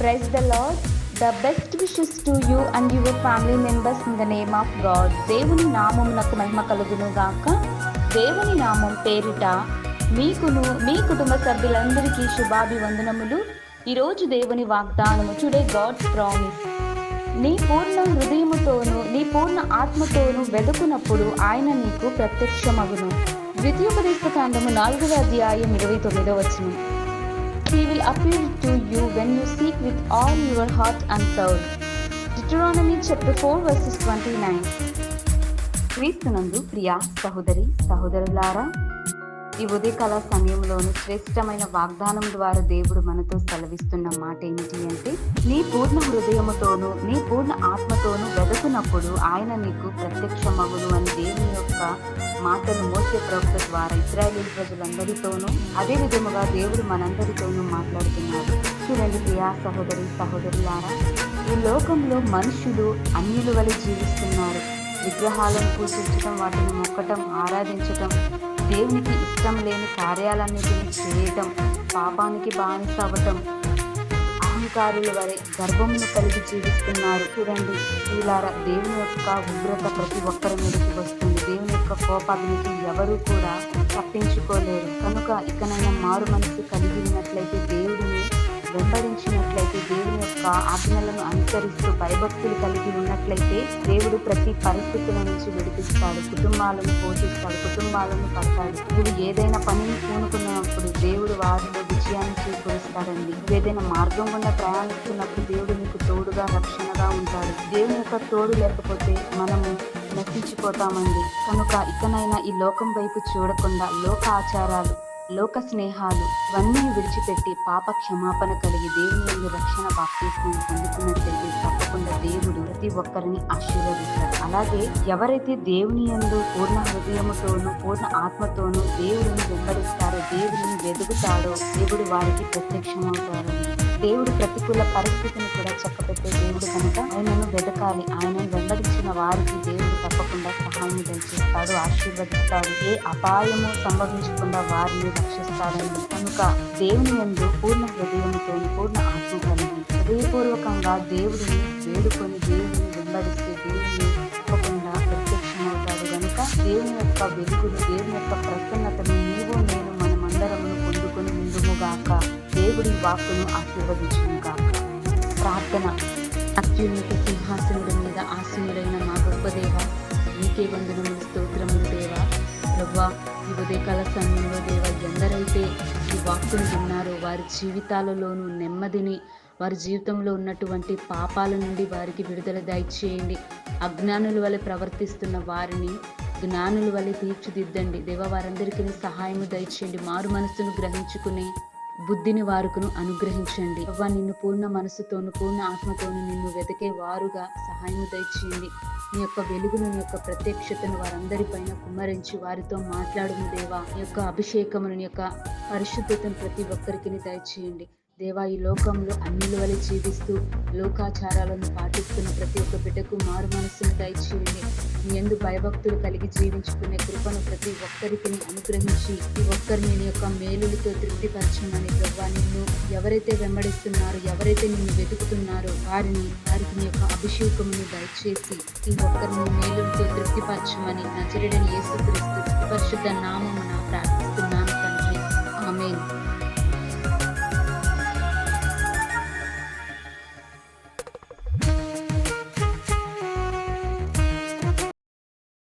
Praise the Lord the best wishes to you and your family members in the name of God దేవుని నామమునకు మహిమ కలుగును గాక. దేవుని నామం పేరిట మీకును మీ కుటుంబ సభ్యులందరికీ శుభాభివందనములు. ఈరోజు దేవుని వాగ్దానము టుడే గాడ్స్ ప్రామిస్ నీ పూర్ణ హృదయముతోను నీ పూర్ణ ఆత్మతోనూ వెదుకునప్పుడు ఆయన నీకు ప్రత్యక్షమగును. ద్వితీయోపదేశ కాండము నాలుగవ అధ్యాయం ఇరవై తొమ్మిదో వచ్చింది He will appear to you when you seek with all your heart and soul. Deuteronomy chapter 4 verses 29. క్రీస్తునందు ప్రియా సహోదరి సహోదరులారా ఈ ఉదయకాల సమయంలోని శ్రేష్టమైన వాగ్దానం ద్వారా దేవుడు మనతో సెలవిస్తున్న మాట ఏమిటి అంటే నీ పూర్ణ హృదయముతోనూ నీ పూర్ణ ఆత్మ వెదకునప్పుడు ఆయన నీకు ప్రత్యక్షమగును అని దేవుని యొక్క మాటలు మోసే ప్రవక్త ద్వారా ఇస్రాయేల్ ప్రజలందరితోనూ అదే విధముగా దేవుడు మనందరితోనూ మాట్లాడుతున్నాడు. చూడండి ప్రియా సహోదరి సహోదరులారా ఈ లోకంలో మనుషులు అన్యుల వలె జీవిస్తున్నారు. విగ్రహాలను పూజించడం వాటిని మొక్కటం ఆరాధించటం దేవునికి ఇష్టం లేని కార్యాలన్నిటిని చేయటం పాపానికి బానిస అవ్వటం అహంకారుల వలె గర్భమును కలిగి జీవిస్తున్నారు. చూడండి వీలారా దేవుని యొక్క ఉగ్రత ప్రతి ఒక్కరి మీదకి వస్తుంది. దేవుని యొక్క కోపాగ్నికి ఎవరు కూడా తప్పించుకోలేరు. కనుక ఇకనైనా మారు మనసు కలిగి ఉన్నట్లయితే దేవుడిని వెంబడించినట్లయితే దేవుని యొక్క ఆజ్ఞలను అనుసరిస్తూ భయభక్తులు కలిగి ఉన్నట్లయితే దేవుడు ప్రతి పరిస్థితుల నుంచి విడిపిస్తాడు. కుటుంబాలను పోషిస్తాడు కుటుంబాలను కడతాడు. నువ్వు ఏదైనా పనిని పూనుకున్నప్పుడు దేవుడు వారిలో విజయాన్ని చేకూరుస్తాడండి. ఏదైనా మార్గం గుండా ప్రయాణిస్తున్నప్పుడు దేవుడు నీకు తోడుగా రక్షణగా ఉంటాడు. దేవుని యొక్క తోడు లేకపోతే మనము నశించిపోతామండి. కనుక ఇకనైనా ఈ లోకం వైపు చూడకుండా లోక ఆచారాలు లోక స్నేహాలు ఇవన్నీ విడిచిపెట్టి పాప క్షమాపణ కలిగి దేవుని నుండి రక్షణ బాప్తీస్మం పొందుకున్నట్లయితే తప్పకుండా దేవుడు ప్రతి ఒక్కరిని ఆశీర్వదిస్తాడు అలాగే ఎవరైతే దేవుని యందు పూర్ణ హృదయముతోనూ పూర్ణ ఆత్మతోనూ దేవుడిని వెంబడిస్తారో దేవుడిని వెతుకుతాడో దేవుడు వారికి ప్రత్యక్షమవుతాడు దేవుడు ప్రతికూల పరిస్థితిని కూడా చక్కబెట్టే దేవుడు కనుక ఆయనను వెతకాలి ఆయనను వెంబడించిన వారికి తప్పకుండా సహాయం దయచేస్తాడు ఆశీర్వదిస్తాడు ఏ అపాయము సంభవించకుండా వారిని రక్షిస్తాడని కనుక దేవుని యందు పూర్ణ హృదయంతో పూర్ణ ఆత్మ కలిగి హృదయపూర్వకంగా దేవుడిని వేడుకొని దేవుడిని వెంబడిస్తే దేవుడిని తప్పకుండా ప్రత్యక్షమవుతాడు. కనుక దేవుని యొక్క వెలుగులు దేవుని యొక్క ప్రసన్నతను నీవు నేను మనమందరము పొందుకొని ముందుముగాక దేవుడి వాక్కును ఆశీర్వదించుగాక ప్రార్థన. అత్యున్నత సింహాసనుడి మీద ఆసీనుడైన మా గొప్ప దేవ నీకే వందనములు స్తోత్రములు దేవా. ప్రభా ఈ ఉదయకాల సమయంలో దేవ ఎందరైతే ఈ వాక్కును విన్నారో వారి జీవితాలలోనూ నెమ్మదిని వారి జీవితంలో ఉన్నటువంటి పాపాల నుండి వారికి విడుదల దయచేయండి. అజ్ఞానుల వలె ప్రవర్తిస్తున్న వారిని జ్ఞానుల వలె తీర్చిదిద్దండి. దేవ వారందరికీ సహాయము దయచేయండి. మారు మనస్సును గ్రహించుకునే బుద్ధిని వారుకును అనుగ్రహించండి. అవ్వ నిన్ను పూర్ణ మనసుతోను పూర్ణ ఆత్మతోను నిన్ను వెతికే వారుగా సహాయం దయచేయండి. నీ యొక్క వెలుగును నీ యొక్క ప్రత్యక్షతను వారందరిపైన కుమ్మరించి వారితో మాట్లాడుము దేవా. నీ యొక్క అభిషేకమును నీ యొక్క పరిశుద్ధతను ప్రతి ఒక్కరికి దయచేయండి దేవా ఈ లోకంలో అన్నిల వలె జీవిస్తూ లోకాచారాలను పాటిస్తున్న ప్రతి ఒక్క బిడ్డకు మారు మనస్సును దయచేయండి. మీ ఎందు భయభక్తులు కలిగి జీవించుకునే కృపను ప్రతి ఒక్కరికి అనుగ్రహించి ఈ ఒక్కరిని నీ యొక్క మేలులతో తృప్తిపరచమని ప్రభా నిన్ను ఎవరైతే వెంబడిస్తున్నారో ఎవరైతే నిన్ను వెతుకుతున్నారో వారిని వారికి నీ యొక్క అభిషేకమును దయచేసి ఈ ఒక్కరిని మేలులతో తృప్తిపరచమని నచరుడని యేసుక్రీస్తు పరిశుద్ధ నామమున